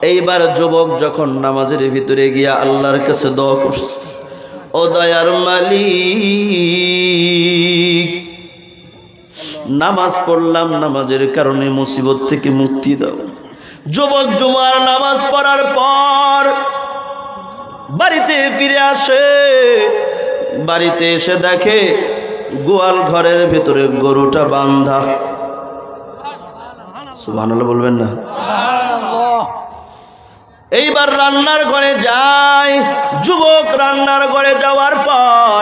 এইবার যুবক যখন নামাজের ভিতরে গিয়া আল্লাহর কাছে দোয়া করছে, ও দয়ার মালিক, নামাজ পড়লাম, নামাজের কারণে মুসিবত থেকে মুক্তি দাও। যুবক জুমার নামাজ পড়ার পর বাড়িতে ফিরে আসে। বাড়িতে এসে দেখে গোয়াল ঘরের ভেতরে গরুটা বান্ধা। সুবহানাল্লাহ বলবেন না? এইবার রান্নার ঘরে যায় যুবক রান্নার ঘরে যাওয়ার পর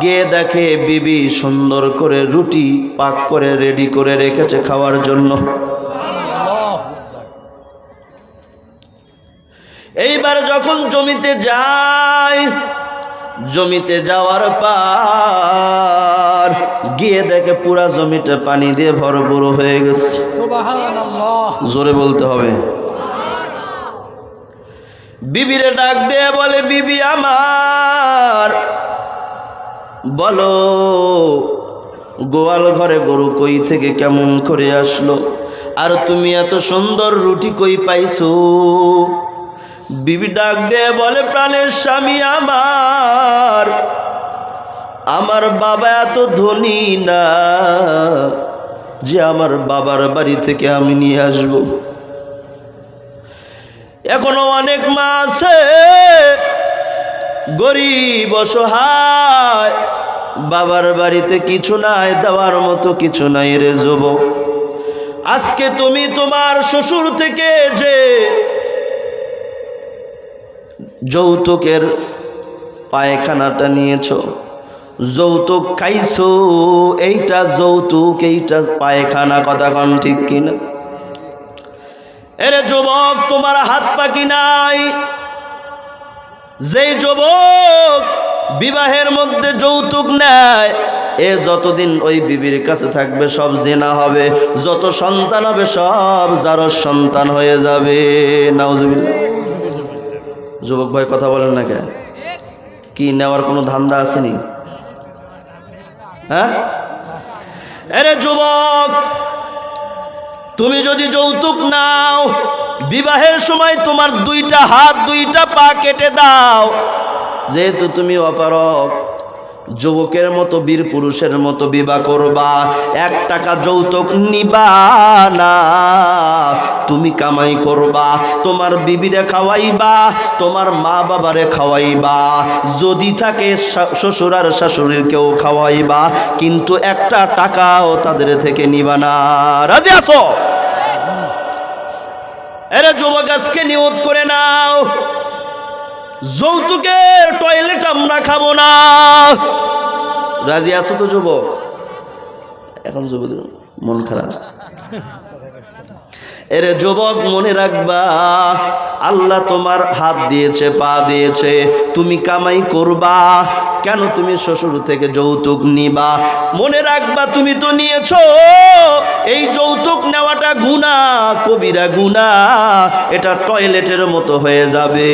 গিয়ে দেখে বিবি সুন্দর করে রুটি পাক করে রেডি করে রেখেছে খাওয়ার জন্য। এইবার যখন জমিতে যায় জমিতে যাওয়ার পর গিয়ে দেখে পুরা জমিটা পানি দিয়ে ভরপুর হয়ে গেছে। জোরে বলতে হবে। বিবিরে ডাক দিয়ে বলে, বিবি আমার, বলো, গোয়াল ঘরে গরু কই থেকে কেমন করে আসলো? আর তুমি এত সুন্দর রুটি কই পাইছো? বিবি ডাক দিয়ে বলে, প্রাণের স্বামী আমার আমার বাবা এত ধনী না যে আমার বাবার বাড়ি থেকে আমি নিয়ে আসব। এখনও অনেক মা আছে। গরিব, অসহায়, বাবার বাড়িতে কিছু নাই, দেওয়ার মতো কিছু নাই রে যুবক। আজকে তুমি তোমার শ্বশুর থেকে যে যৌতুকের পায়খানাটা নিয়েছো, যৌতুক খাইছো, এইটা যৌতুক, এইটা পায়খানা, কথা কন ঠিক কিনা? এরে যুবক, তোমার হাত পাকি নাই। যেই যুবক বিবাহের মধ্যে যৌতুক নেয়, এ যতদিন ওই বিবির কাছে থাকবে, সব জেনা হবে। যত সন্তান হবে, সব যারও সন্তান হয়ে যাবে। যুবক ভাই, কথা বলেন না কে? কি, নেওয়ার কোনো ধান্দা আসেনি? হ্যাঁ? এরে যুবক তুমি যদি যৌতুক নাও, বিবাহের সময় তোমার দুইটা হাত দুইটা পা কেটে দাও। যেহেতু তুমি অপারক যুবকের মতো, বীর পুরুষের মতো বিবাহ করবা। এক টাকা যৌতুক নিবা না। তুমি কামাই করবা, তোমার বিবিরে খাওয়াইবা, তোমার মা বাবারে খাওয়াইবা। যদি থাকে শ্বশুর আর শাশুড়ির কেউ খাওয়াইবা, কিন্তু একটা টাকাও তাদের থেকে নিবা না। রাজি আছো? এরে যুবক, আজকে নিয়োগ করে নাও। যৌতুকের টয়লেট আমরা খাব না। রাজি আছো তো যুবক? এখন যুবক, মন খারাপ। এরে যুবক, মনে রাখবা, আল্লাহ তোমার হাত দিয়েছে, পা দিয়েছে, তুমি কামাই করবা, কেন তুমি শ্বশুর থেকে যৌতুক নিবা? মনে রাখবা, তুমি তো নিয়েছো, এই যৌতুক নেওয়াটা গুণা কবিরা গুণা এটা টয়লেটের মতো হয়ে যাবে।